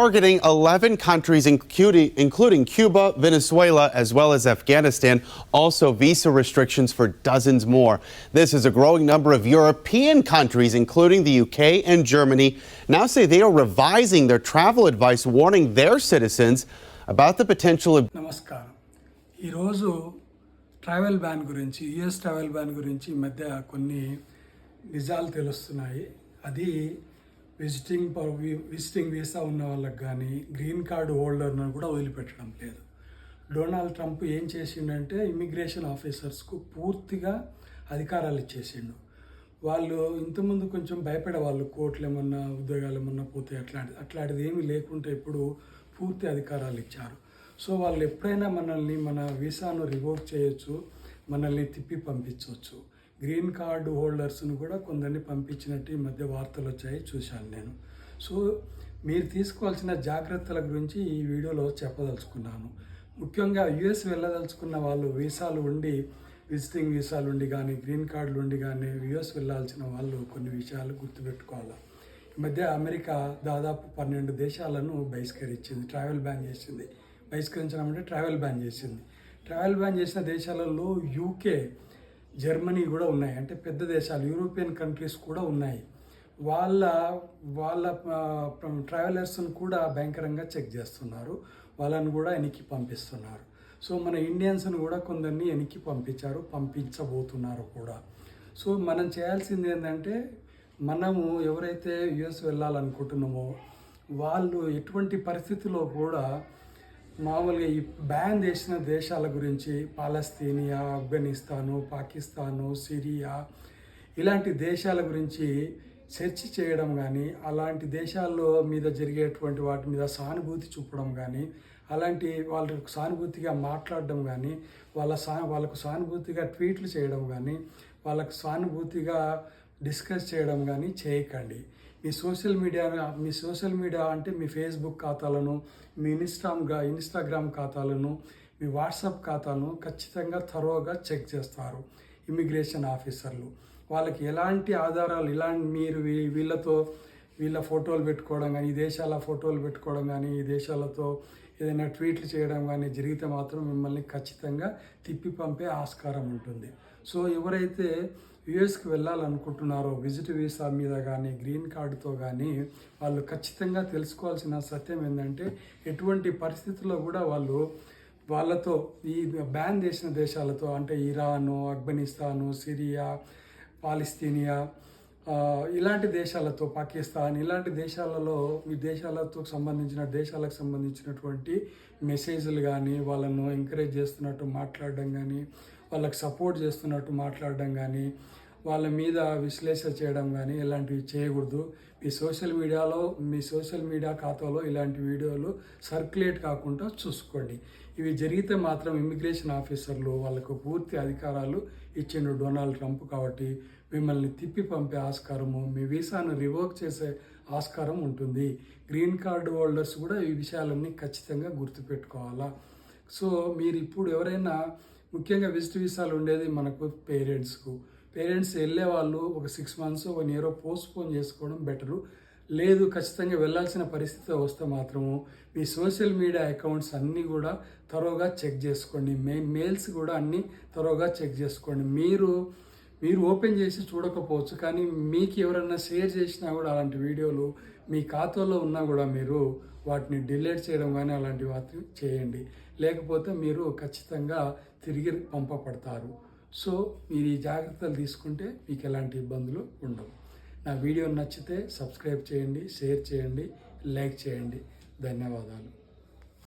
targeting 11 countries, including, including Cuba, Venezuela, as well as Afghanistan. Also, visa restrictions for dozens more. This is a growing number of European countries, including the UK and Germany, now say they are revising their travel advice, warning their citizens about the potential of నమస్కారం ఈరోజు travel ban గురించి US travel ban గురించి ఈ మధ్య కొన్ని నిజాలు తెలుస్తున్నాయి అది విజిటింగ్ వి- విజిటింగ్ వీసా ఉన్న వాళ్ళకి కానీ గ్రీన్ కార్డు హోల్డర్ను కూడా వదిలిపెట్టడం లేదు. డొనాల్డ్ ట్రంప్ ఏం చేసిండంటే ఇమిగ్రేషన్ ఆఫీసర్స్కు పూర్తిగా అధికారాలు ఇచ్చేసిండు. వాళ్ళు ఇంతకుముందు కొంచెం భయపడేవాళ్ళు కోట్లు ఏమన్నా ఉద్యోగాలు ఏమన్నా పోతే అట్లాంటి అట్లాంటిది ఏమీ లేకుంటే ఇప్పుడు పూర్తి అధికారాలు ఇచ్చారు. సో వాళ్ళు ఎప్పుడైనా మనల్ని మన వీసాను రివోక్ చేయొచ్చు మనల్ని తిప్పి పంపించవచ్చు గ్రీన్ కార్డు హోల్డర్స్ను కూడా కొందరిని పంపించినట్టు ఈ మధ్య వార్తలు వచ్చాయి చూశాను నేను. సో మీరు తీసుకోవాల్సిన జాగ్రత్తల గురించి ఈ వీడియోలో చెప్పదలుచుకున్నాను. ముఖ్యంగా యుఎస్ వెళ్ళదలుచుకున్న వాళ్ళు వీసాలు ఉండి విజిటింగ్ వీసాలు ఉండి కానీ గ్రీన్ కార్డులు ఉండి కానీ యుఎస్ వెళ్ళాల్సిన వాళ్ళు కొన్ని విషయాలు గుర్తుపెట్టుకోవాలి? ఈ మధ్య అమెరికా దాదాపు పన్నెండు దేశాలను బహిష్కరించింది ట్రావెల్ బ్యాన్ చేసింది. బహిష్కరించడం అంటే ట్రావెల్ బ్యాన్ చేసింది. ట్రావెల్ బ్యాన్ చేసిన దేశాలలో యూకే జర్మనీ కూడా ఉన్నాయి. అంటే పెద్ద దేశాలు యూరోపియన్ కంట్రీస్ కూడా ఉన్నాయి. వాళ్ళ వాళ్ళ ట్రావెలర్స్ను కూడా భయంకరంగా చెక్ చేస్తున్నారు. వాళ్ళని కూడా వెనక్కి పంపిస్తున్నారు. సో మన ఇండియన్స్ను కూడా కొందరిని వెనక్కి పంపించారు పంపించబోతున్నారు కూడా. సో మనం చేయాల్సింది ఏంటంటే మనము ఎవరైతే యుఎస్ వెళ్ళాలనుకుంటున్నామో వాళ్ళు ఎటువంటి పరిస్థితిలో కూడా మామూలుగా ఈ బ్యాన్ చేసిన దేశాల గురించి పాలస్తీనియా ఆఫ్ఘనిస్తాను పాకిస్తాను సిరియా ఇలాంటి దేశాల గురించి చర్చ చేయడం కానీ అలాంటి దేశాల్లో మీద జరిగేటువంటి వాటి మీద సానుభూతి చూపడం కానీ అలాంటి వాళ్ళకు సానుభూతిగా మాట్లాడడం కానీ వాళ్ళ సా వాళ్ళకు సానుభూతిగా ట్వీట్లు చేయడం కానీ వాళ్ళకు సానుభూతిగా డిస్కస్ చేయడం కానీ చేయకండి. మీ సోషల్ మీడియా మీ సోషల్ మీడియా అంటే మీ ఫేస్బుక్ ఖాతాలను మీ ఇన్స్టామ్ ఇన్స్టాగ్రామ్ ఖాతాలను మీ వాట్సాప్ ఖాతాను ఖచ్చితంగా థరోగా చెక్ చేస్తారు ఇమిగ్రేషన్ ఆఫీసర్లు. వాళ్ళకి ఎలాంటి ఆధారాలు ఇలాంటి మీరు వీ- వీళ్ళతో వీళ్ళ ఫోటోలు పెట్టుకోవడం కానీ ఈ దేశాల ఫోటోలు పెట్టుకోవడం కానీ ఈ దేశాలతో ఏదైనా ట్వీట్లు చేయడం కానీ జరిగితే మాత్రం మిమ్మల్ని ఖచ్చితంగా తిప్పి పంపే ఆస్కారం ఉంటుంది. సో ఎవరైతే యుఎస్కి వెళ్ళాలనుకుంటున్నారో విజిట్ వీసా మీద కానీ గ్రీన్ కార్డుతో కానీ వాళ్ళు ఖచ్చితంగా తెలుసుకోవాల్సిన సత్యం ఏంటంటే ఎటువంటి పరిస్థితుల్లో కూడా వాళ్ళు వాళ్ళతో ఈ బ్యాన్ చేసిన దేశాలతో అంటే ఇరాను ఆఫ్ఘనిస్తాను సిరియా పాలిస్తీనియా ఇలాంటి దేశాలతో పాకిస్తాన్ ఇలాంటి దేశాలలో విదేశాలతో సంబంధించిన దేశాలకు సంబంధించినటువంటి మెసేజ్లు కానీ వాళ్ళను ఎంకరేజ్ చేస్తున్నట్టు మాట్లాడడం కానీ వాళ్ళకి సపోర్ట్ చేస్తున్నట్టు మాట్లాడడం కానీ వాళ్ళ మీద విశ్లేషణ చేయడం కానీ ఇలాంటివి చేయకూడదు. మీ సోషల్ మీడియాలో మీ సోషల్ మీడియా ఖాతాలో ఇలాంటి వీడియోలు సర్క్యులేట్ కాకుండా చూసుకోండి. ఇవి జరిగితే మాత్రం ఇమిగ్రేషన్ ఆఫీసర్లు వాళ్ళకు పూర్తి అధికారాలు ఇచ్చిండు డొనాల్డ్ ట్రంప్ కాబట్టి మిమ్మల్ని తిప్పి పంపే ఆస్కారము మీ వీసాను రివోక్ చేసే ఆస్కారం ఉంటుంది. గ్రీన్ కార్డు హోల్డర్స్ కూడా ఈ విషయాలన్నీ ఖచ్చితంగా గుర్తుపెట్టుకోవాలా. సో మీరు ఇప్పుడు ఎవరైనా ముఖ్యంగా విజిట్ వీసాలు ఉండేది మనకు పేరెంట్స్కు. పేరెంట్స్ వెళ్ళే వాళ్ళు ఒక six months one year postpone చేసుకోవడం బెటరు. లేదు ఖచ్చితంగా వెళ్ళాల్సిన పరిస్థితి వస్తే మాత్రము మీ సోషల్ మీడియా అకౌంట్స్ అన్నీ కూడా త్వరగా చెక్ చేసుకోండి. మే మెయిల్స్ కూడా అన్నీ త్వరగా చెక్ చేసుకోండి. మీరు మీరు ఓపెన్ చేసి చూడకపోవచ్చు కానీ మీకు ఎవరైనా షేర్ చేసినా కూడా అలాంటి వీడియోలు మీ ఖాతాలో ఉన్నా కూడా మీరు వాటిని డిలీట్ చేయడం కానీ అలాంటి వాటిని చేయండి. లేకపోతే మీరు ఖచ్చితంగా తిరిగి పంపబడతారు. సో మీరు ఈ జాగ్రత్తలు తీసుకుంటే మీకు ఎలాంటి ఇబ్బందులు ఉండవు. నా వీడియో నచ్చితే సబ్స్క్రైబ్ చేయండి షేర్ చేయండి లైక్ చేయండి. ధన్యవాదాలు.